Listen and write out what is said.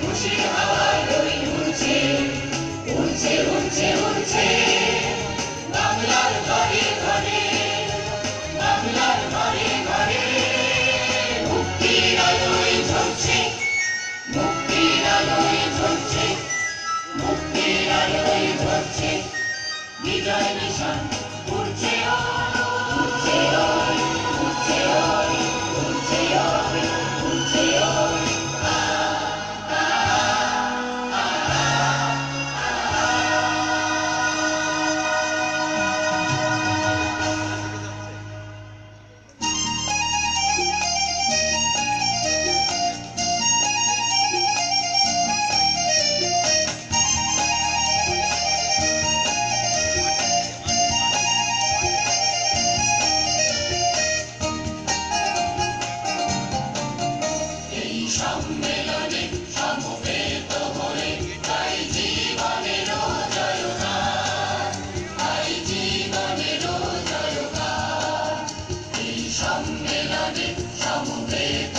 খুশির হাওয়ায় রই উড়ছে উড়ছে উড়ছে উড়ছে। বাংলার ঘরে ঘরে, বাংলার ঘরে ঘরে, মুক্তির আলোয় ঝলছে, মুক্তির আলোয় ঝলছে, মুক্তির আলোয় ঝলছে। বিজয় নিশান উড়ছে উড়ছে উড়ছে Viva!